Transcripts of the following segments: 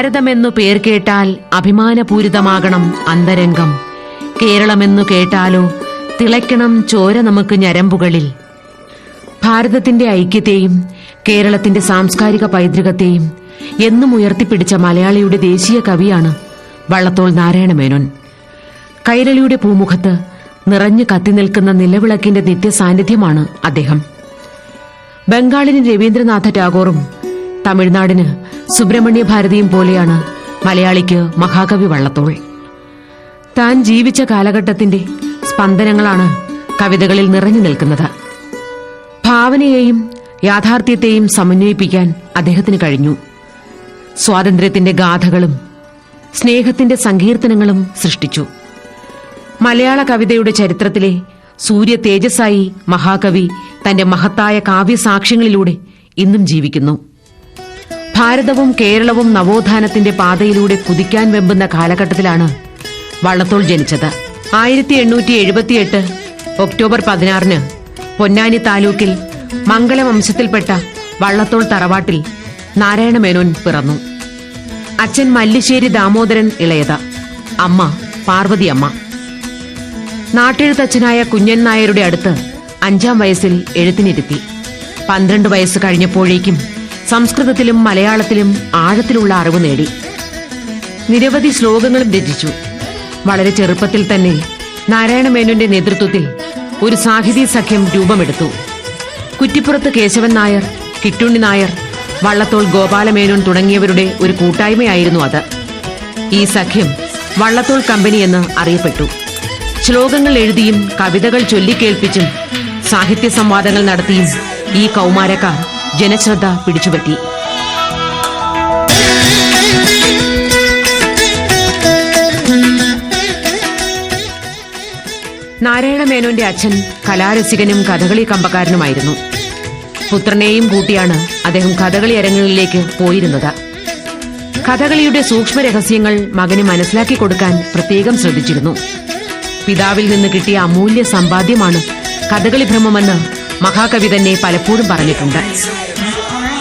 ഭാരതമെന്നു പേർ കേട്ടാൽ അഭിമാനപൂരിതമാകണം അന്തരംഗം. കേരളമെന്നു കേട്ടാലോ തിളയ്ക്കണം ചോര നമുക്ക് ഞരമ്പുകളിൽ. ഭാരതത്തിന്റെ ഐക്യത്തെയും കേരളത്തിന്റെ സാംസ്കാരിക പൈതൃകത്തെയും എന്നും ഉയർത്തിപ്പിടിച്ച മലയാളിയുടെ ദേശീയ കവിയാണ് വള്ളത്തോൾ നാരായണമേനോൻ. കൈരളിയുടെ പൂമുഖത്ത് നിറഞ്ഞു കത്തിനിൽക്കുന്ന നിലവിളക്കിന്റെ നിത്യസാന്നിധ്യമാണ് അദ്ദേഹം. ബംഗാളിന് രവീന്ദ്രനാഥ ടാഗോറും തമിഴ്നാടിന് സുബ്രഹ്മണ്യ ഭാരതിയും പോലെയാണ് മലയാളിക്ക് മഹാകവി വള്ളത്തോൾ. താൻ ജീവിച്ച കാലഘട്ടത്തിന്റെ സ്പന്ദനങ്ങളാണ് കവിതകളിൽ നിറഞ്ഞു നിൽക്കുന്നത്. ഭാവനയെയും യാഥാർത്ഥ്യത്തെയും സമന്വയിപ്പിക്കാൻ അദ്ദേഹത്തിന് കഴിഞ്ഞു. സ്വാതന്ത്ര്യത്തിന്റെ ഗാഥകളും സ്നേഹത്തിന്റെ സങ്കീർത്തനങ്ങളും സൃഷ്ടിച്ചു. മലയാള കവിതയുടെ ചരിത്രത്തിലെ സൂര്യ തേജസ്സായി മഹാകവി തന്റെ മഹത്തായ കാവ്യസാക്ഷ്യങ്ങളിലൂടെ ഇന്നും ജീവിക്കുന്നു. ഭാരതവും കേരളവും നവോത്ഥാനത്തിന്റെ പാതയിലൂടെ കുതിക്കാൻ വെമ്പുന്ന കാലഘട്ടത്തിലാണ് വള്ളത്തോൾ ജനിച്ചത്. ആയിരത്തി എണ്ണൂറ്റി എഴുപത്തിയെട്ട് ഒക്ടോബർ പതിനാറിന് പൊന്നാനി താലൂക്കിൽ മംഗലവംശത്തിൽപ്പെട്ട വള്ളത്തോൾ തറവാട്ടിൽ നാരായണ മേനോൻ പിറന്നു. അച്ഛൻ മല്ലിശ്ശേരി ദാമോദരൻ ഇളയത. അമ്മ പാർവതിയമ്മ നാട്ടെഴുത്തച്ഛനായ കുഞ്ഞൻ നായരുടെ അടുത്ത് അഞ്ചാം വയസ്സിൽ എഴുത്തിനിരുത്തി. പന്ത്രണ്ട് വയസ്സ് കഴിഞ്ഞപ്പോഴേക്കും സംസ്കൃതത്തിലും മലയാളത്തിലും ആഴത്തിലുള്ള അറിവ് നേടി. നിരവധി ശ്ലോകങ്ങളും രചിച്ചു. വളരെ ചെറുപ്പത്തിൽ തന്നെ നാരായണമേനോന്റെ നേതൃത്വത്തിൽ ഒരു സാഹിത്യ സഖ്യം രൂപമെടുത്തു. കുറ്റിപ്പുറത്ത് കേശവൻ നായർ കിട്ടുണ്ണി നായർ വള്ളത്തോൾ ഗോപാലമേനോൻ തുടങ്ങിയവരുടെ ഒരു കൂട്ടായ്മയായിരുന്നു അത്. ഈ സഖ്യം വള്ളത്തോൾ കമ്പനി എന്ന് അറിയപ്പെട്ടു. ശ്ലോകങ്ങൾ എഴുതിയും കവിതകൾ ചൊല്ലിക്കേൾപ്പിച്ചും സാഹിത്യ സംവാദങ്ങൾ നടത്തിയും ഈ കൗമാരക്കാർ ജനശ്രദ്ധ പിടിച്ചുപറ്റി. നാരായണ മേനോന്റെ അച്ഛൻ കലാരസികനും കഥകളി കമ്പക്കാരനുമായിരുന്നു. പുത്രനെയും കൂട്ടിയാണ് അദ്ദേഹം കഥകളി അരങ്ങുകളിലേക്ക് പോയിരുന്നത്. കഥകളിയുടെ സൂക്ഷ്മ രഹസ്യങ്ങൾ മകന് മനസ്സിലാക്കി കൊടുക്കാൻ പ്രത്യേകം ശ്രദ്ധിച്ചിരുന്നു. പിതാവിൽ നിന്ന് കിട്ടിയ അമൂല്യ സമ്പാദ്യമാണ് കഥകളി ഭ്രമമെന്ന് മഹാകവി തന്നെ പലപ്പോഴും പറഞ്ഞിട്ടുണ്ട്.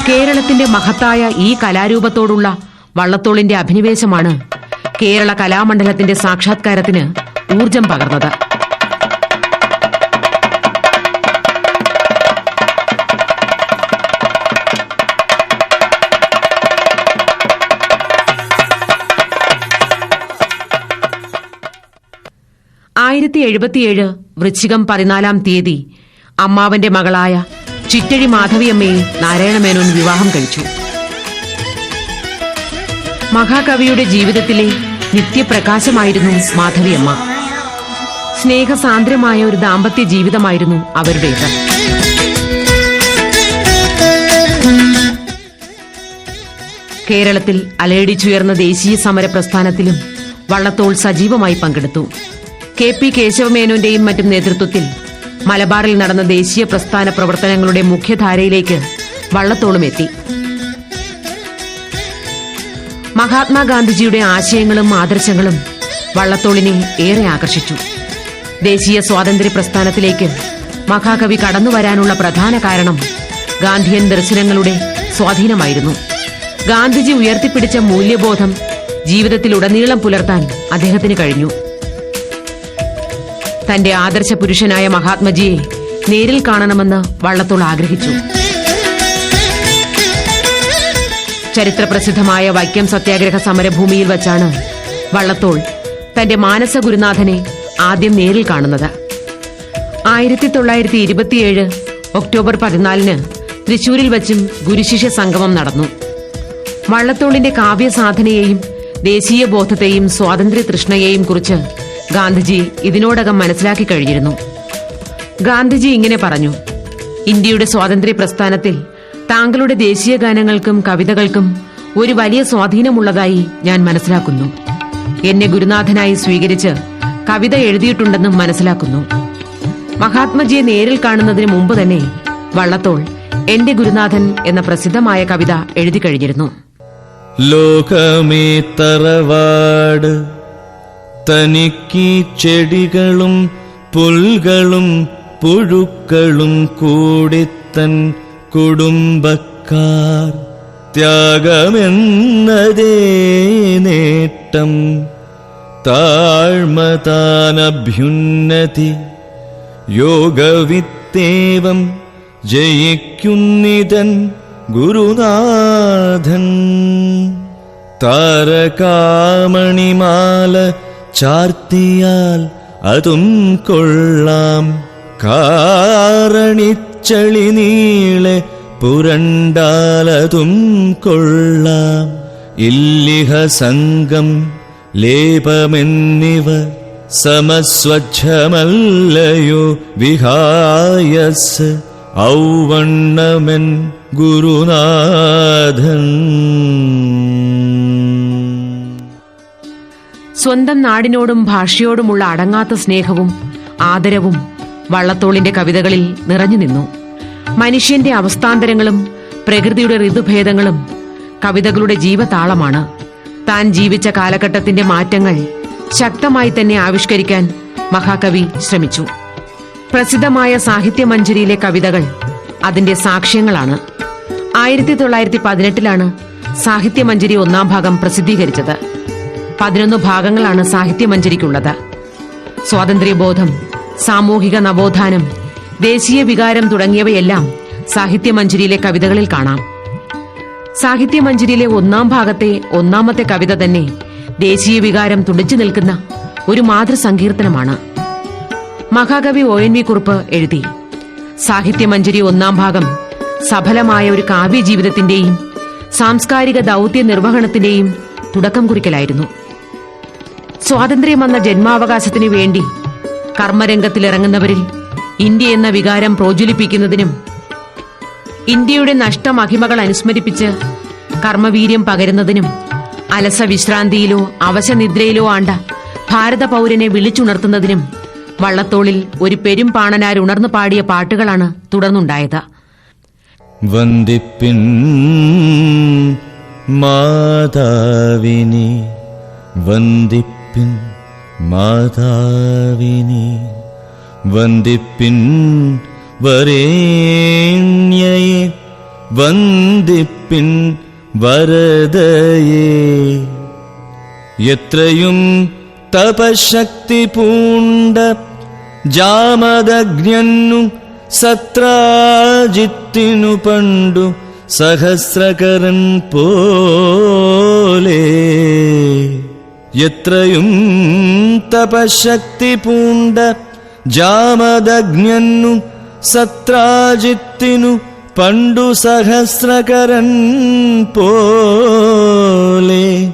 കേരളത്തിന്റെ മഹത്തായ ഈ കലാരൂപത്തോടുള്ള വള്ളത്തോളിന്റെ അഭിനിവേശമാണ് കേരള കലാമണ്ഡലത്തിന്റെ സാക്ഷാത്കാരത്തിന് ഊർജം പകർന്നത്. ആയിരത്തി എഴുപത്തിയേഴ് വൃശ്ചികം പതിനാലാം തീയതി അമ്മാവന്റെ മകളായ ചിറ്റഴി മാധവിയമ്മയെ നാരായണമേനോൻ വിവാഹം കഴിച്ചു. മഹാകവിയുടെ ജീവിതത്തിലെ നിത്യപ്രകാശമായിരുന്നു മാധവിയമ്മ. സ്നേഹസാന്ദ്രമായ ഒരു ദാമ്പത്യ ജീവിതമായിരുന്നു അവരുടേത്. കേരളത്തിൽ അലയടിച്ചുയർന്ന ദേശീയ സമര പ്രസ്ഥാനത്തിലും വള്ളത്തോൾ സജീവമായി പങ്കെടുത്തു. കെ പി കേശവമേനോന്റെയും മറ്റും നേതൃത്വത്തിൽ മലബാറിൽ നടന്ന ദേശീയ പ്രസ്ഥാന പ്രവർത്തനങ്ങളുടെ മുഖ്യധാരയിലേക്ക് വള്ളത്തോളും എത്തി. മഹാത്മാഗാന്ധിജിയുടെ ആശയങ്ങളും ആദർശങ്ങളും വള്ളത്തോളിനെ ഏറെ ആകർഷിച്ചു. ദേശീയ സ്വാതന്ത്ര്യ പ്രസ്ഥാനത്തിലേക്ക് മഹാകവി കടന്നുവരാനുള്ള പ്രധാന കാരണം ഗാന്ധിയൻ ദർശനങ്ങളുടെ സ്വാധീനമായിരുന്നു. ഗാന്ധിജി ഉയർത്തിപ്പിടിച്ച മൂല്യബോധം ജീവിതത്തിലുടനീളം പുലർത്താൻ അദ്ദേഹത്തിന് കഴിഞ്ഞു. തന്റെ ആദർശ പുരുഷനായ മഹാത്മജിയെ നേരിൽ കാണണമെന്ന് വള്ളത്തോൾ ആഗ്രഹിച്ചു. ചരിത്രപ്രസിദ്ധമായ വൈക്കം സത്യാഗ്രഹ സമരഭൂമിയിൽ വച്ചാണ് വള്ളത്തോൾ തന്റെ മാനസ ഗുരുനാഥനെ ആദ്യം നേരിൽ കാണുന്നത്. ആയിരത്തി തൊള്ളായിരത്തി ഇരുപത്തിയേഴ് ഒക്ടോബർ പതിനാലിന് തൃശൂരിൽ വച്ചും ഗുരുശിഷ്യ സംഗമം നടന്നു. വള്ളത്തോളിന്റെ കാവ്യസാധനയെയും ദേശീയ ബോധത്തെയും സ്വാതന്ത്ര്യ തൃഷ്ണയെയും കുറിച്ച് ഗാന്ധിജി ഇതിനോടകം മനസ്സിലാക്കി കഴിഞ്ഞിരുന്നു. ഗാന്ധിജി ഇങ്ങനെ പറഞ്ഞു. ഇന്ത്യയുടെ സ്വാതന്ത്ര്യ പ്രസ്ഥാനത്തിൽ താങ്കളുടെ ദേശീയ ഗാനങ്ങൾക്കും കവിതകൾക്കും ഒരു വലിയ സ്വാധീനമുള്ളതായി ഞാൻ മനസ്സിലാക്കുന്നു. എന്നെ ഗുരുനാഥനായി സ്വീകരിച്ച് കവിത എഴുതിയിട്ടുണ്ടെന്നും മനസ്സിലാക്കുന്നു. മഹാത്മജിയെ നേരിൽ കാണുന്നതിന് മുമ്പ് തന്നെ വള്ളത്തോൾ എന്റെ ഗുരുനാഥൻ എന്ന പ്രസിദ്ധമായ കവിത എഴുതി കഴിഞ്ഞിരുന്നു. ലോകമേ തറവാട് തനിക്കീ ചെടികളും പുൽകളും പുഴുക്കളും കൂടിത്തൻ കുടുംബക്കാർ ത്യാഗമെന്നതേ നേട്ടം. താഴ്മതാനഭ്യുന്നതി യോഗവിത്തേവം ജയിക്കുന്നിതൻ ഗുരുനാഥൻ. താരകാമണിമാല ചാർത്തിയാൽ അതും കൊള്ളാം. കാരണിച്ചളി നീളെ പുരണ്ടാലതും കൊള്ളാം. ഇല്ലിഹ സംഘം ലേപമെന്നിവ സമസ്വച്ഛമല്ലയോ വിഹായസ്. ഔവണ്ണമൻ ഗുരുനാഥൻ. സ്വന്തം നാടിനോടും ഭാഷയോടുമുള്ള അടങ്ങാത്ത സ്നേഹവും ആദരവും വള്ളത്തോളിന്റെ കവിതകളിൽ നിറഞ്ഞു നിന്നു. മനുഷ്യന്റെ അവസ്ഥാന്തരങ്ങളും പ്രകൃതിയുടെ ഋതുഭേദങ്ങളും കവിതകളുടെ ജീവതാളമാണ്. താൻ ജീവിച്ച കാലഘട്ടത്തിന്റെ മാറ്റങ്ങൾ ശക്തമായി തന്നെ ആവിഷ്കരിക്കാൻ മഹാകവി ശ്രമിച്ചു. പ്രസിദ്ധമായ സാഹിത്യമഞ്ജരിയിലെ കവിതകൾ അതിന്റെ സാക്ഷ്യങ്ങളാണ്. ആയിരത്തി തൊള്ളായിരത്തി പതിനെട്ടിലാണ് സാഹിത്യമഞ്ജരി ഒന്നാം ഭാഗം പ്രസിദ്ധീകരിച്ചത്. പതിനൊന്ന് ഭാഗങ്ങളാണ് സാഹിത്യമഞ്ജരിക്കുള്ളത് സ്വാതന്ത്ര്യബോധം സാമൂഹിക നവോത്ഥാനം ദേശീയ വികാരം തുടങ്ങിയവയെല്ലാം സാഹിത്യമഞ്ജരിയിലെ കവിതകളിൽ കാണാം. സാഹിത്യമഞ്ജരിയിലെ ഒന്നാം ഭാഗത്തെ ഒന്നാമത്തെ കവിത തന്നെ ദേശീയ വികാരം തുടിച്ചു നിൽക്കുന്ന ഒരു മാതൃസങ്കീർത്തനമാണ്. മഹാകവി ഒ. എൻ. വി. കുറുപ്പ് എഴുതി സാഹിത്യമഞ്ജരി ഒന്നാം ഭാഗം സഫലമായ ഒരു കാവ്യജീവിതത്തിന്റെയും സാംസ്കാരിക ദൗത്യ നിർവഹണത്തിന്റെയും തുടക്കം കുറിക്കലായിരുന്നു. സ്വാതന്ത്ര്യം വന്ന ജന്മാവകാശത്തിനു വേണ്ടി കർമ്മരംഗത്തിലിറങ്ങുന്നവരിൽ ഇന്ത്യ എന്ന വികാരം പ്രോജ്വലിപ്പിക്കുന്നതിനും ഇന്ത്യയുടെ നഷ്ടമഹിമകൾ അനുസ്മരിപ്പിച്ച് കർമ്മവീര്യം പകരുന്നതിനും അലസ വിശ്രാന്തിയിലോ അവശനിദ്രയിലോ ആണ്ട ഭാരത പൗരനെ വിളിച്ചുണർത്തുന്നതിനും വള്ളത്തോളിൽ ഒരു പെരുംപാണനാരുണർന്നു പാടിയ പാട്ടുകളാണ് തുടർന്നുണ്ടായത്. വന്ദിപ്പിൻ മാതാവിനി വന്ദിപ്പിൻ മാതാവിനി വന്ദിപ്പിൻ വരേണ്യയെ വന്ദിപ്പിൻ വരദയേ എത്രയും തപശക്തി പൂണ്ട ജാമദഗ്നു സത്രാജിത്തിനു പണ്ടു സഹസ്രകരൻ പോലെ എത്രയും തപശക്തി പൂണ്ട ജാമദഗ്നു സത്രാജിത്തിനു പണ്ടു സഹസ്രകരൻ പോലെ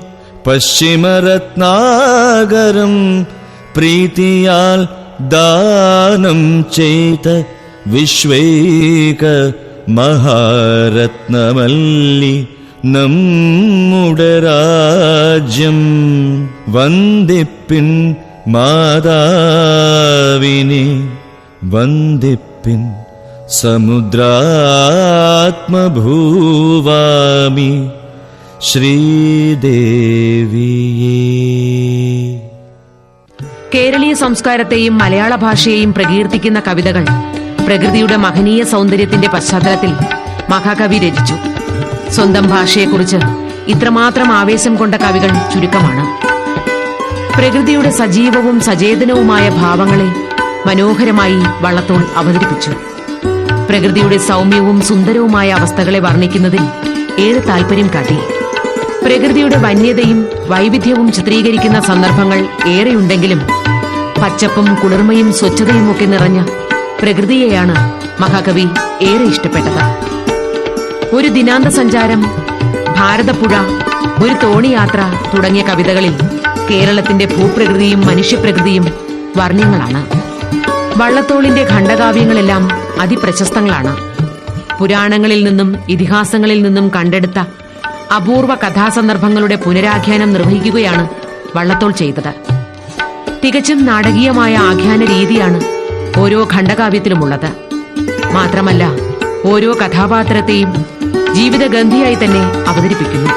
പശ്ചിമരത്നാകരം പ്രീതിയാൽ ദാനം ചെയ്ത വിശ്വേക മഹാരത്നമല്ലി. നമ്മുടെ രാജ്യം വന്ദിപ്പിൻ മാതാവിനെ വന്ദിപ്പിൻ സമുദ്രാത്മഭൂവാമി ശ്രീദേവിയേ. കേരളീയ സംസ്കാരത്തെയും മലയാള ഭാഷയെയും പ്രകീർത്തിക്കുന്ന കവിതകൾ പ്രകൃതിയുടെ മഹനീയ സൗന്ദര്യത്തിന്റെ പശ്ചാത്തലത്തിൽ മഹാകവി രചിച്ചു. സ്വന്തം ഭാഷയെക്കുറിച്ച് ഇത്രമാത്രം ആവേശം കൊണ്ട കവികൾ ചുരുക്കമാണ്. പ്രകൃതിയുടെ സജീവവും സചേതനവുമായ ഭാവങ്ങളെ മനോഹരമായി വള്ളത്തോൾ അവതരിപ്പിച്ചു. പ്രകൃതിയുടെ സൗമ്യവും സുന്ദരവുമായ അവസ്ഥകളെ വർണിക്കുന്നതിൽ ഏറെ താല്പര്യം കാട്ടി. പ്രകൃതിയുടെ വന്യതയും വൈവിധ്യവും ചിത്രീകരിക്കുന്ന സന്ദർഭങ്ങൾ ഏറെയുണ്ടെങ്കിലും പച്ചപ്പും കുളിർമയും സ്വച്ഛതയും ഒക്കെ നിറഞ്ഞ പ്രകൃതിയെയാണ് മഹാകവി ഏറെ ഇഷ്ടപ്പെട്ടത്. ഒരു ദിനാന്ത സഞ്ചാരം ഭാരതപ്പുഴ ഒരു തോണിയാത്ര തുടങ്ങിയ കവിതകളിൽ കേരളത്തിന്റെ ഭൂപ്രകൃതിയും മനുഷ്യപ്രകൃതിയും വർണങ്ങളാണ്. വള്ളത്തോളിന്റെ ഖണ്ഡകാവ്യങ്ങളെല്ലാം അതിപ്രശസ്തങ്ങളാണ്. പുരാണങ്ങളിൽ നിന്നും ഇതിഹാസങ്ങളിൽ നിന്നും കണ്ടെടുത്ത അപൂർവ കഥാസന്ദർഭങ്ങളുടെ പുനരാഖ്യാനം നിർവഹിക്കുകയാണ് വള്ളത്തോൾ ചെയ്തത്. തികച്ചും നാടകീയമായ ആഖ്യാന രീതിയാണ് ഓരോ ഖണ്ഡകാവ്യത്തിലുമുള്ളത്. മാത്രമല്ല ഓരോ കഥാപാത്രത്തെയും ജീവിതഗന്ധിയായി തന്നെ അവതരിപ്പിക്കുന്നു.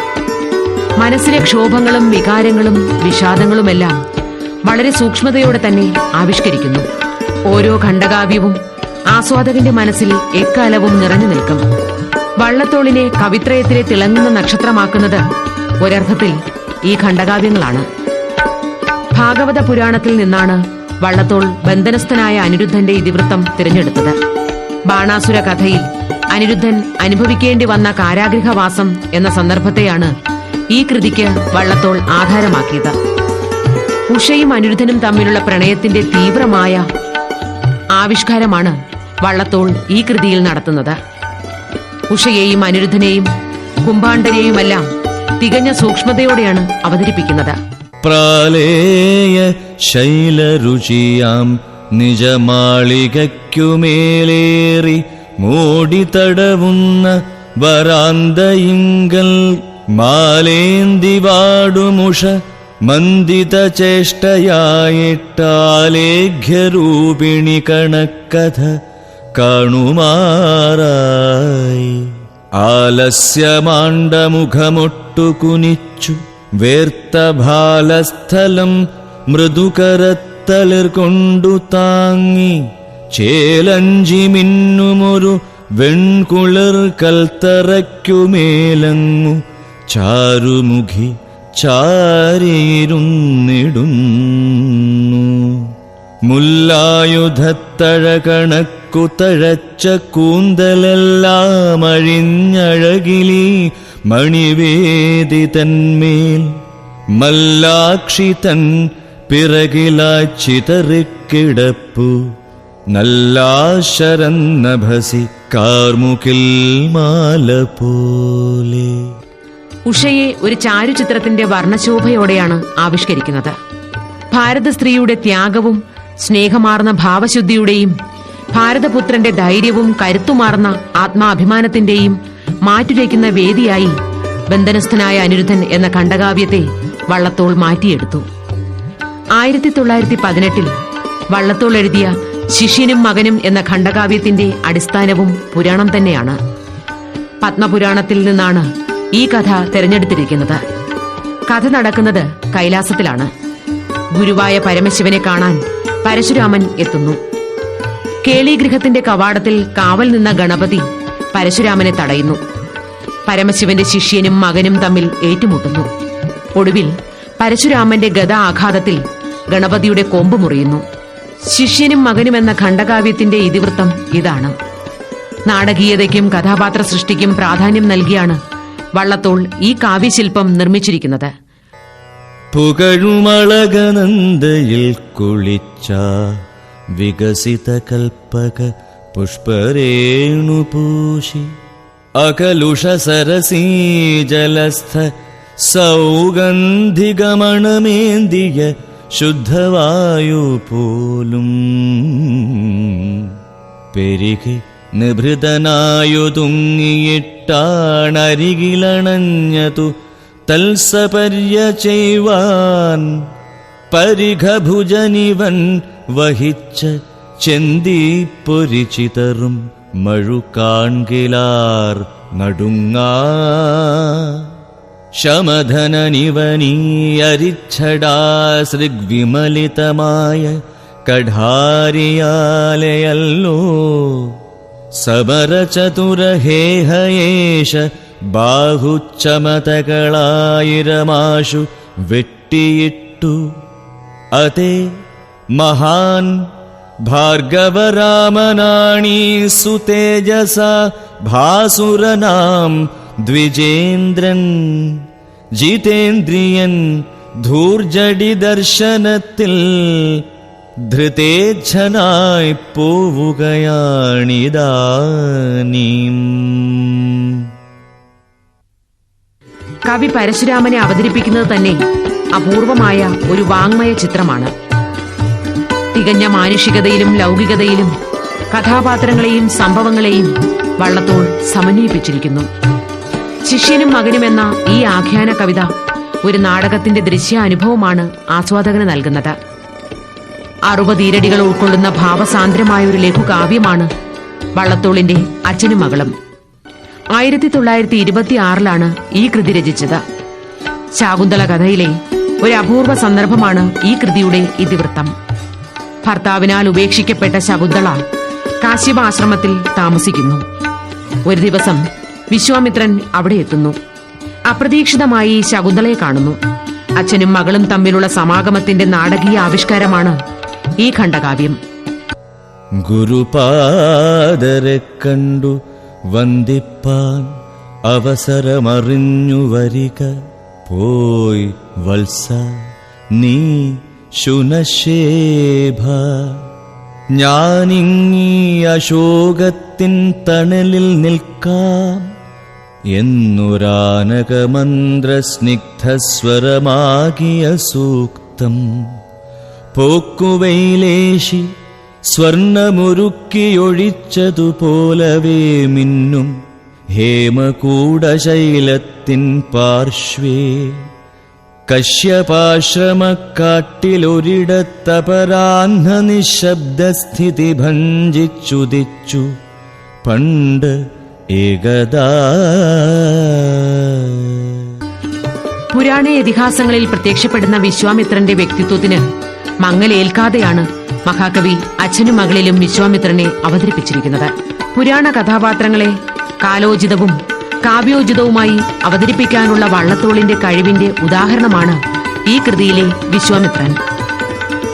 മനസ്സിലെ ക്ഷോഭങ്ങളും വികാരങ്ങളും വിഷാദങ്ങളുമെല്ലാം വളരെ സൂക്ഷ്മതയോടെ തന്നെ ആവിഷ്കരിക്കുന്നു. ഓരോ ഖണ്ഡകാവ്യവും ആസ്വാദകന്റെ മനസ്സിൽ എക്കാലവും നിറഞ്ഞു നിൽക്കും. വള്ളത്തോളിനെ കവിത്രയത്തിലെ തിളങ്ങുന്ന നക്ഷത്രമാക്കുന്നത് ഒരർത്ഥത്തിൽ ഈ ഖണ്ഡകാവ്യങ്ങളാണ്. ഭാഗവത പുരാണത്തിൽ നിന്നാണ് വള്ളത്തോൾ ബന്ധനസ്ഥനായ അനിരുദ്ധന്റെ ഇതിവൃത്തം തിരഞ്ഞെടുത്തത്. ബാണാസുര കഥയിൽ അനിരുദ്ധൻ അനുഭവിക്കേണ്ടി വന്ന കാരാഗ്രഹവാസം എന്ന സന്ദർഭത്തെയാണ് ഈ കൃതിക്ക് വള്ളത്തോൾ ആധാരമാക്കിയത്. ഉഷയും അനിരുദ്ധനും തമ്മിലുള്ള പ്രണയത്തിന്റെ തീവ്രമായ ആവിഷ്കാരമാണ് വള്ളത്തോൾ ഈ കൃതിയിൽ നടത്തുന്നത്. ഉഷയെയും അനിരുദ്ധനെയും കുംഭാണ്ഡനെയുമെല്ലാം തികഞ്ഞ സൂക്ഷ്മതയോടെയാണ് അവതരിപ്പിക്കുന്നത്. പ്രാലേയ ശൈലരുചിയാം നിജമാളികയ്ക്കുമേലേറി മോടി തടവുന്ന വരാന്തയിങ്കൽ മാലേന്തി വാടുമുഷ മന്ദിത ചേഷ്ടയായിട്ടാലേഖ്യരൂപിണി കണക്കഥ കാണുമാറായി. ആലസ്യമാണ്ടമുഖമൊട്ടു കുനിച്ചു വേർത്ത ഭാലസ്ഥലം മൃദുകരത്തളിർ കൊണ്ടു താങ്ങി. ചേലഞ്ചി മിന്നുമൊരു വെൺകുളിർ കൽത്തറയ്ക്കുമേലങ്ങു ചാരുമുഖി ചാരിയിരുന്നിടുന്നു. മുല്ലായുധത്തഴകണക്കു തഴച്ച കൂന്തലെല്ലാം അഴിഞ്ഞഴകിലി മണിവേദി തന്മേൽ മല്ലാക്ഷി തൻ പിറകിലാച്ചിതറിക്കിടപ്പു നല്ലാശരന്നഭസി കാർമുകിൽ മാല പോലെ. ഉഷയെ ഒരു ചാരുചിത്രത്തിന്റെ വർണശോഭയോടെയാണ് ആവിഷ്കരിക്കുന്നത്. ഭാരത സ്ത്രീയുടെ ത്യാഗവും സ്നേഹമാർന്ന ഭാവശുദ്ധിയുടെയും ഭാരതപുത്രന്റെ ധൈര്യവും കരുത്തുമാർന്ന ആത്മാഭിമാനത്തിന്റെയും മാറ്റുരയ്ക്കുന്ന വേദിയായി ബന്ധനസ്ഥനായ അനിരുദ്ധൻ എന്ന ഖണ്ഡകാവ്യത്തെ വള്ളത്തോൾ മാറ്റിയെടുത്തു. ആയിരത്തി തൊള്ളായിരത്തി പതിനെട്ടിൽ വള്ളത്തോൾ എഴുതിയ ശിഷ്യനും മകനും എന്ന ഖണ്ഡകാവ്യത്തിന്റെ അടിസ്ഥാനവും പുരാണം തന്നെയാണ്. പത്മപുരാണത്തിൽ നിന്നാണ് ഈ കഥ തിരഞ്ഞെടുത്തിരിക്കുന്നത്. കഥ നടക്കുന്നത് കൈലാസത്തിലാണ്. ഗുരുവായ പരമശിവനെ കാണാൻ പരശുരാമൻ എത്തുന്നു. കേളീഗൃഹത്തിന്റെ കവാടത്തിൽ കാവൽ നിന്ന ഗണപതി പരശുരാമനെ തടയുന്നു. പരമശിവന്റെ ശിഷ്യനും മകനും തമ്മിൽ ഏറ്റുമുട്ടുന്നു. ഒടുവിൽ പരശുരാമന്റെ ഗത ആഘാതത്തിൽ ഗണപതിയുടെ കൊമ്പ് മുറിയുന്നു. ശിഷ്യനും മകനും എന്ന ഖണ്ഡകാവ്യത്തിന്റെ ഇതിവൃത്തം ഇതാണ്. നാടകീയതയ്ക്കും കഥാപാത്ര സൃഷ്ടിക്കും പ്രാധാന്യം നൽകിയാണ് വള്ളത്തോൾ ഈ കാവ്യശില്പം നിർമ്മിച്ചിരിക്കുന്നത്. പുകഴുമളകനന്ദയിൽ കുളിച്ച വികസിത കൽപ്പക പുഷ്പരേണുപൂഷി അകലുഷ സരസീ ജലസ്ഥ സൗഗന്ധികമണമേന്തിയ ശുദ്ധവായു പോലും. പെരുകി നിഭൃതനായു തുങ്ങിയിട്ടാണരികിലണഞ്ഞതു. തൽസപര്യ ചെയ്വാൻ പരിഘഭുജനിവൻ വഹിച്ച ചെന്തി പൊരിച്ചിതറും മഴു നടുങ്ങാ. शमधननिवनीयरिच्छडा सृग्विमलितमाय कढारियालयल्लो समरचतुर हे एष बाहुच्चमतकलायि विट्टियिट्टु। अते महान् भार्गवरामनाणी सुतेजसा भासुरनाम् ദ്വിജേന്ദ്രൻ ജിതേന്ദ്രിയൻ ധൂർജടി ദർശനത്തിൽ ധൃതേച്ഛനായി പോവുകയാണിതാനീം. കവി പരശുരാമനെ അവതരിപ്പിക്കുന്നത് തന്നെ അപൂർവമായ ഒരു വാങ്മയ ചിത്രമാണ്. തികഞ്ഞ മാനുഷികതയിലും ലൗകികതയിലും കഥാപാത്രങ്ങളെയും സംഭവങ്ങളെയും വള്ളത്തോൾ സമന്വയിപ്പിച്ചിരിക്കുന്നു. ശിഷ്യനും മകനുമെന്ന ഈ ആഖ്യാന കവിത ഒരു നാടകത്തിന്റെ ദൃശ്യാനുഭവമാണ് ആസ്വാദകന് നൽകുന്നത്. അറുപത് ഈരടികൾ ഉൾക്കൊള്ളുന്ന ഭാവസാന്ദ്രമായ ഒരു ലഘുകാവ്യമാണ് വള്ളത്തോളിന്റെ അച്ഛനും മകളും. ആയിരത്തി തൊള്ളായിരത്തി ഇരുപത്തിയാറിലാണ് ഈ കൃതി രചിച്ചത്. ശാകുന്തള കഥയിലെ ഒരു അപൂർവ സന്ദർഭമാണ് ഈ കൃതിയുടെ ഇതിവൃത്തം. ഭർത്താവിനാൽ ഉപേക്ഷിക്കപ്പെട്ട ശകുന്തള കാശ്യപ ആശ്രമത്തിൽ താമസിക്കുന്നു. ഒരു ദിവസം വിശ്വാമിത്രൻ അവിടെ എത്തുന്നു. അപ്രതീക്ഷിതമായി ശകുന്തളയെ കാണുന്നു. അച്ഛനും മകളും തമ്മിലുള്ള സമാഗമത്തിന്റെ നാടകീയ ആവിഷ്കാരമാണ് ഈ ഖണ്ഡകാവ്യം. ഗുരുപാദരെ കണ്ടു വന്ദിപ്പാൻ അവസരമറിഞ്ഞു വരിക പോയി വത്സ നീ ശുനശേഭ. ഞാനിങ്ങീ അശോകത്തിൻ തണലിൽ നിൽക്കാം. എന്നുരാനകമന്ത്രസ്നിഗ്ധസ്വരമാകിയ സൂക്തം. പോക്കുവൈലേശി സ്വർണമുരുക്കിയൊഴിച്ചതുപോലവേ മിന്നും. ഹേമകൂടശൈലത്തിൻ പാർശ്വേ. കശ്യപാശ്രമക്കാട്ടിലൊരിടത്തപരാഹ്ന നിശബ്ദസ്ഥിതി ഭഞ്ജിച്ചുദിച്ചു പണ്ട് ഏകദാ. പുരാണ ഇതിഹാസങ്ങളിൽ പ്രത്യക്ഷപ്പെടുന്ന വിശ്വാമിത്രന്റെ വ്യക്തിത്വത്തിന് മങ്ങലേൽക്കാതെയാണ് മഹാകവി അച്ഛനും മകളിലും വിശ്വാമിത്രനെ അവതരിപ്പിച്ചിരിക്കുന്നത്. പുരാണ കഥാപാത്രങ്ങളെ കാലോചിതവും കാവ്യോചിതവുമായി അവതരിപ്പിക്കാനുള്ള വള്ളത്തോളിന്റെ കഴിവിന്റെ ഉദാഹരണമാണ് ഈ കൃതിയിലെ വിശ്വാമിത്രൻ.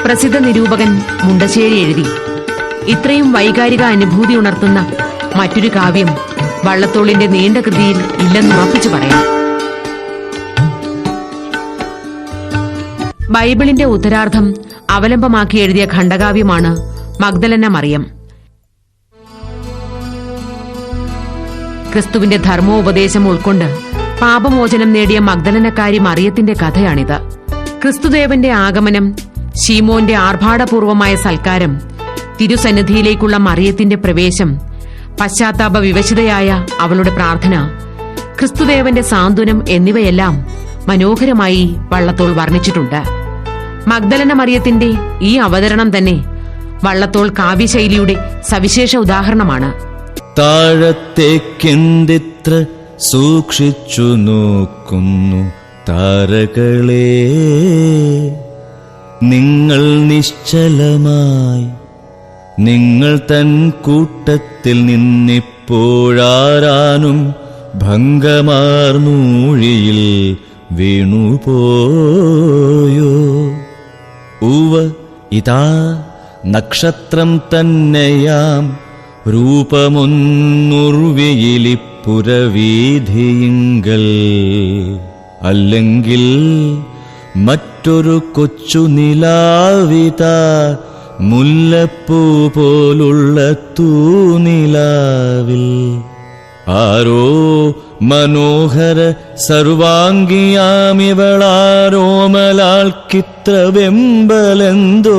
പ്രസിദ്ധ നിരൂപകൻ മുണ്ടശ്ശേരി എഴുതി ഇത്രയും വൈകാരിക അനുഭൂതി ഉണർത്തുന്ന മറ്റൊരു കാവ്യം വള്ളത്തോളിന്റെ നീണ്ട കൃതിയിൽ ഇല്ലെന്ന് ഉറപ്പിച്ചു പറയാം. ബൈബിളിന്റെ ഉത്തരാർത്ഥം അവലംബമാക്കി എഴുതിയ ഖണ്ഡകാവ്യമാണ് മഗ്ദലന മറിയം. ക്രിസ്തുവിന്റെ ധർമ്മോപദേശം ഉൾക്കൊണ്ട് പാപമോചനം നേടിയ മഗ്ദലനക്കാരി മറിയത്തിന്റെ കഥയാണിത്. ക്രിസ്തുദേവന്റെ ആഗമനം ഷീമോന്റെ ആർഭാടപൂർവമായ സൽക്കാരം തിരുസന്നിധിയിലേക്കുള്ള മറിയത്തിന്റെ പ്രവേശം പശ്ചാത്താപ വിവശിതയായ അവളുടെ പ്രാർത്ഥന ക്രിസ്തുദേവന്റെ സാന്ത്വനം എന്നിവയെല്ലാം മനോഹരമായി വള്ളത്തോൾ വർണിച്ചിട്ടുണ്ട്. മഗ്ദലന മറിയത്തിന്റെ ഈ അവതരണം തന്നെ വള്ളത്തോൾ കാവ്യശൈലിയുടെ സവിശേഷ ഉദാഹരണമാണ്. താഴത്തേക്കെന്തിത്ര സൂക്ഷിച്ചു നോക്കുന്നു താരകളെ നിങ്ങൾ നിശ്ചലമായി നിങ്ങൾ തൻ കൂട്ടത്തിൽ നിന്നിപ്പോഴാരാനും ഭംഗമാർന്നൂഴിയിൽ വീണുപോയോ? ഉവ ഇതാ നക്ഷത്രം തന്നെയാം രൂപമൊന്നുർവിയിലിപ്പുരവീധിയിങ്കൽ അല്ലെങ്കിൽ മറ്റൊരു കൊച്ചു നിലാവിത മുല്ലപ്പൂ പോലുള്ള തൂനിലാവിൽ ആരോ മനോഹര സർവാംഗിയാമിവളാരോമലാൾക്കിത്ര വെമ്പലെന്തോ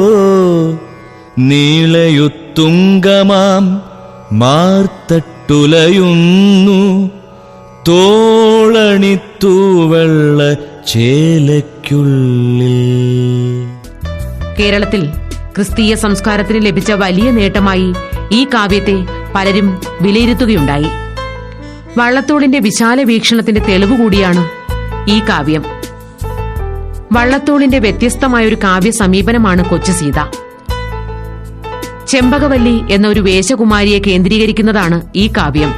നീളയുത്തുങ്കമാം മാർത്തട്ടുലയുന്നു തോളണിത്തൂവെള്ള ചേലയ്ക്കുള്ളിൽ. കേരളത്തിൽ ക്രിസ്തീയ സംസ്കാരത്തിന് ലഭിച്ച വലിയ നേട്ടമായി ഈ കാവ്യത്തെ പലരും വിലയിരുത്തുകയുണ്ടായി. വള്ളത്തോളിന്റെ വിശാല വീക്ഷണത്തിന്റെ തെളിവ് കൂടിയാണ് ഈ കാവ്യം. വള്ളത്തോളിന്റെ വ്യത്യസ്തമായൊരു കാവ്യ സമീപനമാണ് കൊച്ചു സീത. ചെമ്പകവല്ലി എന്ന ഒരു വേശകുമാരിയെ കേന്ദ്രീകരിക്കുന്നതാണ് ഈ കാവ്യം.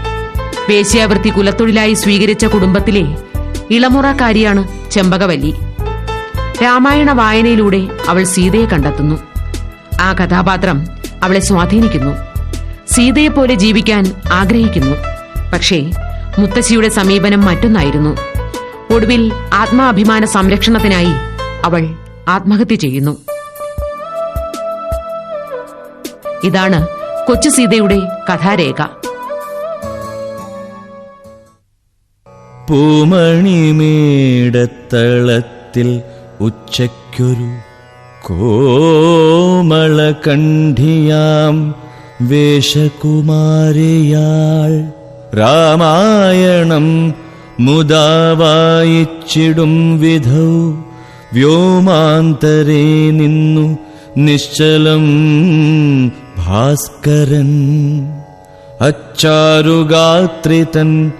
വേശ്യാവൃത്തി കുലത്തൊഴിലായി സ്വീകരിച്ച കുടുംബത്തിലെ ഇളമുറക്കാരിയാണ് ചെമ്പകവല്ലി. രാമായണ വായനയിലൂടെ അവൾ സീതയെ കണ്ടെത്തുന്നു. ആ കഥാപാത്രം അവളെ സ്വാധീനിക്കുന്നു. സീതയെപ്പോലെ ജീവിക്കാൻ ആഗ്രഹിക്കുന്നു. പക്ഷേ മുത്തശ്ശിയുടെ സമീപനം മറ്റൊന്നായിരുന്നു. ഒടുവിൽ ആത്മാഭിമാന സംരക്ഷണത്തിനായി അവൾ ആത്മഹത്യ ചെയ്യുന്നു. ഇതാണ് കൊച്ചു സീതയുടെ കഥാരേഖ. പൂമണിമേടത്തളത്തിൽ ഉച്ചയ്ക്കൊരു കോമളകണ്ഠിയാം വേഷകുമാരിയാൾ രാമായണം മുതാവായിച്ചിടും വിധൗ. വ്യോമാന്തരേ നിന്നു നിശ്ചലം ഭാസ്കരൻ. അച്ചാരുഗാത്രിതൻ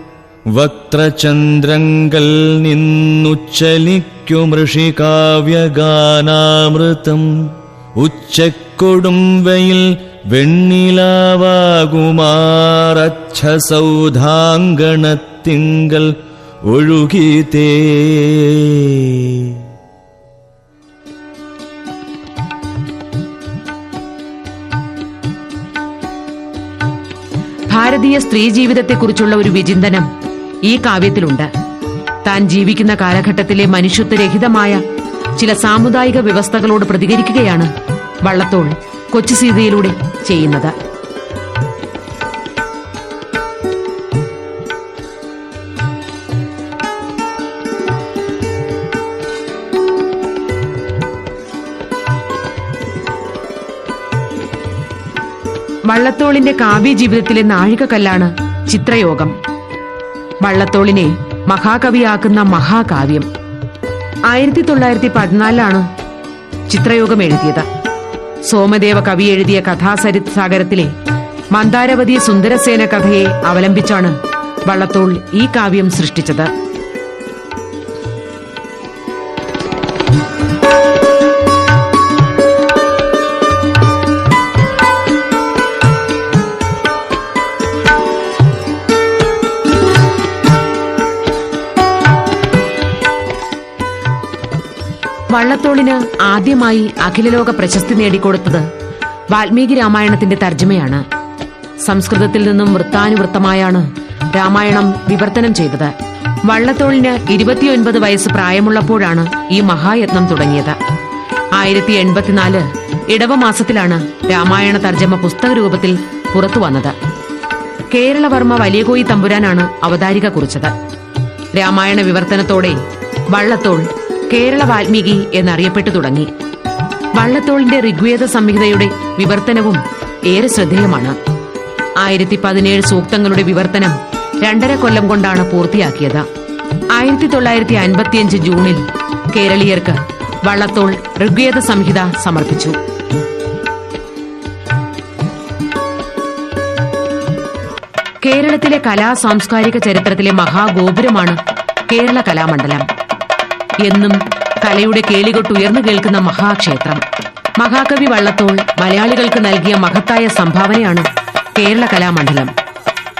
വക്രചന്ദ്രങ്കൽ നിന്നുച്ചലിക്കു മൃഷികാവ്യഗാനാമൃതം ഉച്ചക്കൊടും വെയിൽ വെണ്ണിലാവാകുമാറച്ഛസൗധാങ്കണത്തിങ്കൽ ഒഴുകിതേ ഭാരതീയ സ്ത്രീ ജീവിതത്തെക്കുറിച്ചുള്ള ഒരു വിചിന്തനം. ഈ കാവ്യത്തിലുണ്ട്. താൻ ജീവിക്കുന്ന കാലഘട്ടത്തിലെ മനുഷ്യത്വരഹിതമായ ചില സാമുദായിക വ്യവസ്ഥകളോട് പ്രതികരിക്കുകയാണ് വള്ളത്തോൾ കൊച്ചു സീതയിലൂടെ ചെയ്യുന്നത്. വള്ളത്തോളിന്റെ കാവ്യ ജീവിതത്തിലെ നാഴികക്കല്ലാണ് ചിത്രയോഗം. വള്ളത്തോളിനെ മഹാകവിയാക്കുന്ന മഹാകാവ്യം. ആയിരത്തി തൊള്ളായിരത്തി പതിനാലിലാണ് ചിത്രയോഗം എഴുതിയത്. സോമദേവ കവി എഴുതിയ കഥാസരിത് സാഗരത്തിലെ മന്ദാരവതി സുന്ദരസേന കഥയെ അവലംബിച്ചാണ് വള്ളത്തോൾ ഈ കാവ്യം സൃഷ്ടിച്ചത്. വള്ളത്തോളിന് ആദ്യമായി അഖിലലോക പ്രശസ്തി നേടിക്കൊടുത്തത് വാൽമീകി രാമായണത്തിന്റെ തർജമയാണ്. സംസ്കൃതത്തിൽ നിന്നും വൃത്താനുവൃത്തമായാണ് രാമായണം വിവർത്തനം ചെയ്തത്. വള്ളത്തോളിന് ഇരുപത്തിയൊൻപത് വയസ്സ് പ്രായമുള്ളപ്പോഴാണ് ഈ മഹായത്നം തുടങ്ങിയത്. ആയിരത്തി എൺപത്തിനാല് ഇടവമാസത്തിലാണ് രാമായണ തർജമ പുസ്തക രൂപത്തിൽ പുറത്തു വന്നത്. കേരളവർമ്മ വലിയകോയി തമ്പുരാനാണ് അവതാരിക കുറിച്ചത്. രാമായണ വിവർത്തനത്തോടെ വള്ളത്തോൾ കേരള വാൽമീകി എന്നറിയപ്പെട്ടു തുടങ്ങി. വള്ളത്തോളിന്റെ ഋഗ്വേദ സംഹിതയുടെ വിവർത്തനവും ഏറെ ശ്രദ്ധേയമാണ്. ആയിരത്തി പതിനേഴ് സൂക്തങ്ങളുടെ വിവർത്തനം രണ്ടര കൊല്ലം കൊണ്ടാണ് പൂർത്തിയാക്കിയത്. ആയിരത്തി തൊള്ളായിരത്തി അൻപത്തിയഞ്ച് ജൂണിൽ കേരളീയർക്ക് വള്ളത്തോൾ ഋഗ്വേദ സംഹിത സമർപ്പിച്ചു. കേരളത്തിലെ കലാ സാംസ്കാരിക ചരിത്രത്തിലെ മഹാഗോപുരമാണ് കേരള കലാമണ്ഡലം. എന്നും കലയുടെ കേളികൊട്ട് ഉയർന്നു കേൾക്കുന്ന മഹാക്ഷേത്രം. മഹാകവി വള്ളത്തോൾ മലയാളികൾക്ക് നൽകിയ മഹത്തായ സംഭാവനയാണ് കേരള കലാമണ്ഡലം.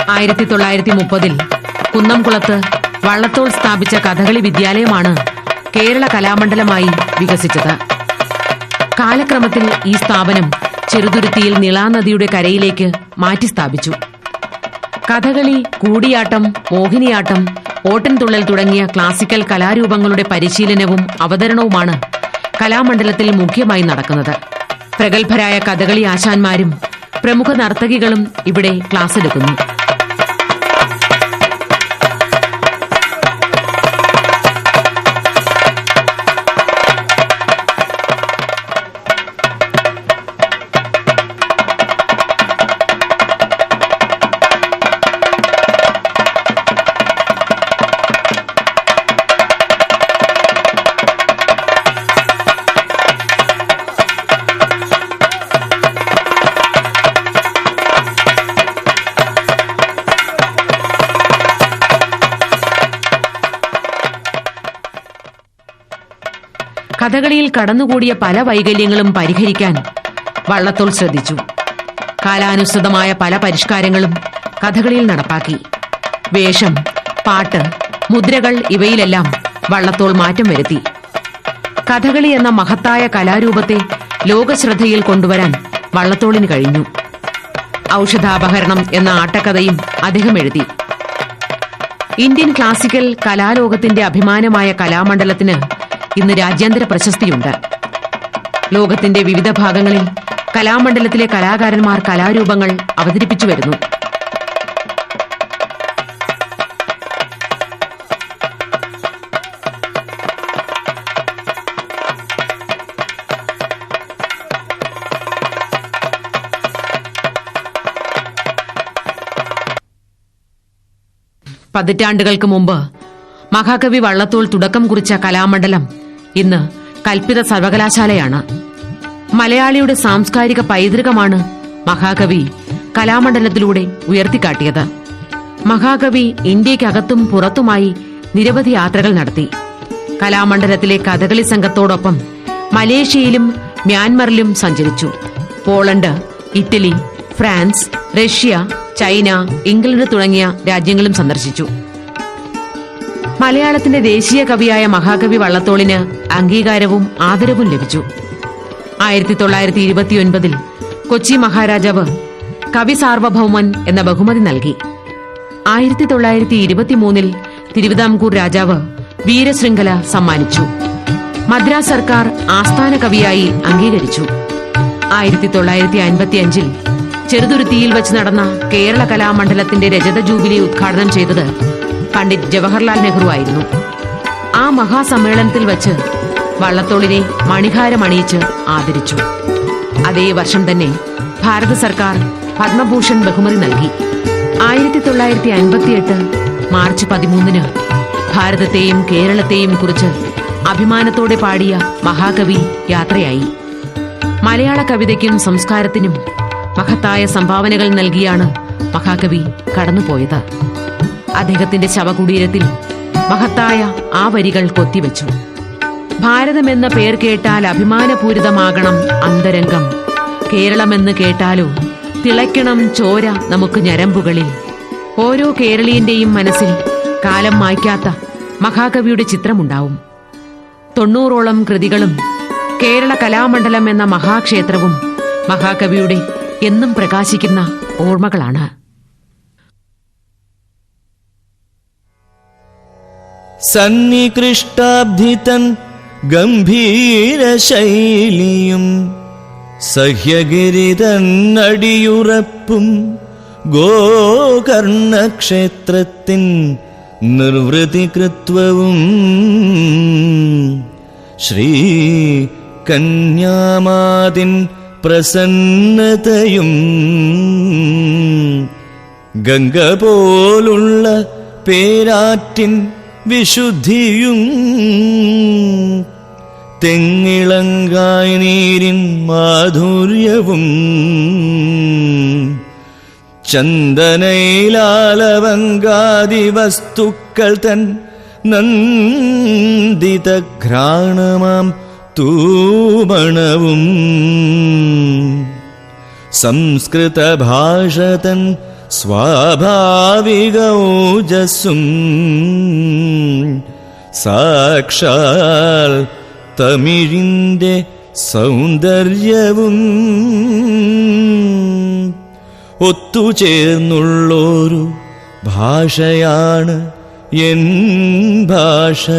ആയിരത്തി തൊള്ളായിരത്തി മുപ്പതിൽ കുന്നംകുളത്ത് വള്ളത്തോൾ സ്ഥാപിച്ച കഥകളി വിദ്യാലയമാണ് കേരള കലാമണ്ഡലമായി വികസിച്ചത്. കാലക്രമത്തിൽ ഈ സ്ഥാപനം ചെറുതുരുത്തിയിൽ നിളാനദിയുടെ കരയിലേക്ക് മാറ്റി സ്ഥാപിച്ചു കഥകളി കൂടിയാട്ടം മോഹിനിയാട്ടം ഓട്ടൻതുള്ളൽ തുടങ്ങിയ ക്ലാസിക്കൽ കലാരൂപങ്ങളുടെ പരിശീലനവും അവതരണവുമാണ് കലാമണ്ഡലത്തിൽ മുഖ്യമായി നടക്കുന്നത്. പ്രഗത്ഭരായ കഥകളി ആശാന്മാരും പ്രമുഖ നർത്തകികളും ഇവിടെ ക്ലാസ് എടുക്കുന്നു. കഥകളിയിൽ കടന്നുകൂടിയ പല വൈകല്യങ്ങളും പരിഹരിക്കാൻ വള്ളത്തോൾ ശ്രദ്ധിച്ചു. കാലാനുസൃതമായ പല പരിഷ്കാരങ്ങളും കഥകളിയിൽ നടപ്പാക്കി. വേഷം പാട്ട് മുദ്രകൾ ഇവയിലെല്ലാം വള്ളത്തോൾ മാറ്റം വരുത്തി. കഥകളി എന്ന മഹത്തായ കലാരൂപത്തെ ലോകശ്രദ്ധയിൽ കൊണ്ടുവരാൻ വള്ളത്തോളിന് കഴിഞ്ഞു. ഔഷധാപഹരണം എന്ന ആട്ടക്കഥയും അദ്ദേഹം എഴുതി. ഇന്ത്യൻ ക്ലാസിക്കൽ കലാലോകത്തിന്റെ അഭിമാനമായ കലാമണ്ഡലത്തിന് ഇന്ന് രാജ്യാന്തര പ്രശസ്തിയുണ്ട്. ലോകത്തിന്റെ വിവിധ ഭാഗങ്ങളിൽ കലാമണ്ഡലത്തിലെ കലാകാരന്മാർ കലാരൂപങ്ങൾ അവതരിപ്പിച്ചു വരുന്നു. പതിറ്റാണ്ടുകൾക്ക് മുമ്പ് മഹാകവി വള്ളത്തോൾ തുടക്കം കുറിച്ച കലാമണ്ഡലം ഇന്ന് കൽപ്പിത സർവകലാശാലയാണ്. മലയാളിയുടെ സാംസ്കാരിക പൈതൃകമാണ് മഹാകവി കലാമണ്ഡലത്തിലൂടെ ഉയർത്തിക്കാട്ടിയത്. മഹാകവി ഇന്ത്യക്കകത്തും പുറത്തുമായി നിരവധി യാത്രകൾ നടത്തി. കലാമണ്ഡലത്തിലെ കഥകളി സംഘത്തോടൊപ്പം മലേഷ്യയിലും മ്യാൻമറിലും സഞ്ചരിച്ചു. Poland Italy France Russia China England തുടങ്ങിയ രാജ്യങ്ങളും സന്ദർശിച്ചു. മലയാളത്തിന്റെ ദേശീയ കവിയായ മഹാകവി വള്ളത്തോളിന് അംഗീകാരവും ആദരവും ലഭിച്ചു. ആയിരത്തി തൊള്ളായിരത്തി ഇരുപത്തിയൊൻപതിൽ കൊച്ചി മഹാരാജാവ് കവി സാർവഭൗമൻ എന്ന ബഹുമതി നൽകി. ആയിരത്തി തൊള്ളായിരത്തി ഇരുപത്തിമൂന്നിൽ തിരുവിതാംകൂർ രാജാവ് വീരശൃംഖല സമ്മാനിച്ചു. മദ്രാസ് സർക്കാർ ആസ്ഥാന കവിയായി അംഗീകരിച്ചു. ആയിരത്തി തൊള്ളായിരത്തി അൻപത്തിയഞ്ചിൽ ചെറുതുരുത്തിയിൽ വച്ച് നടന്ന കേരള കലാമണ്ഡലത്തിന്റെ രജത ജൂബിലി ഉദ്ഘാടനം ചെയ്തത് പണ്ഡിറ്റ് ജവഹർലാൽ നെഹ്റു ആയിരുന്നു. ആ മഹാസമ്മേളനത്തിൽ വച്ച് വള്ളത്തോളിനെ മണിഹാരമണിയിച്ച് ആദരിച്ചു. അതേ വർഷം തന്നെ ഭാരത സർക്കാർ പത്മഭൂഷൺ ബഹുമതി നൽകി. ആയിരത്തി തൊള്ളായിരത്തി അൻപത്തിയെട്ട് മാർച്ച് പതിമൂന്നിന് ഭാരതത്തെയും കേരളത്തെയും കുറിച്ച് അഭിമാനത്തോടെ പാടിയ മഹാകവി യാത്രയായി. മലയാള കവിതയ്ക്കും സംസ്കാരത്തിനും മഹത്തായ സംഭാവനകൾ നൽകിയാണ് മഹാകവി കടന്നുപോയത്. അദ്ദേഹത്തിന്റെ ശവകുടീരത്തിൽ മഹത്തായ ആ വരികൾ കൊത്തിവെച്ചു. ഭാരതമെന്ന പേർ കേട്ടാൽ അഭിമാനപൂരിതമാകണം അന്തരംഗം. കേരളമെന്ന് കേട്ടാലോ തിളയ്ക്കണം ചോര നമുക്ക് ഞരമ്പുകളിൽ. ഓരോ കേരളീയന്റെയും മനസ്സിൽ കാലം മായ്ക്കാത്ത മഹാകവിയുടെ ചിത്രമുണ്ടാവും. തൊണ്ണൂറോളം കൃതികളും കേരള കലാമണ്ഡലം എന്ന മഹാക്ഷേത്രവും മഹാകവിയുടെ എന്നും പ്രകാശിക്കുന്ന ഓർമ്മകളാണ്. സന്നികൃഷ്ടാബ്ധിതൻ ഗംഭീരശൈലിയും സഹ്യഗിരിതൻ അടിയുറപ്പും ഗോകർണക്ഷേത്രത്തിൻ നിർവൃതികൃത്വവും ശ്രീ കന്യാമാതിൻ പ്രസന്നതയും ഗംഗ പോലുള്ള പേരാറ്റിൻ വിശുദ്ധിയും തെങ്ങിളങ്കായ നീരിൻ മാധുര്യവും ചന്ദനയിലാലവങ്കാതി വസ്തുക്കൾ തൻ നന്ദിതഘ്രാണമാം തൂമണവും സംസ്കൃത ഭാഷതൻ സ്വാഭാവികൗജസ്സും സാക്ഷാൽ തമിഴിന്റെ സൗന്ദര്യവും ഒത്തുചേർന്നുള്ളൊരു ഭാഷയാണ് എൻ ഭാഷ.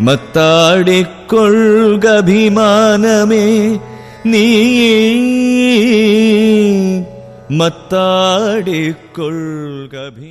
മത്താടിക്കൊൾഗഭിമാനമേ നീ मत्ताडिकोल् कभी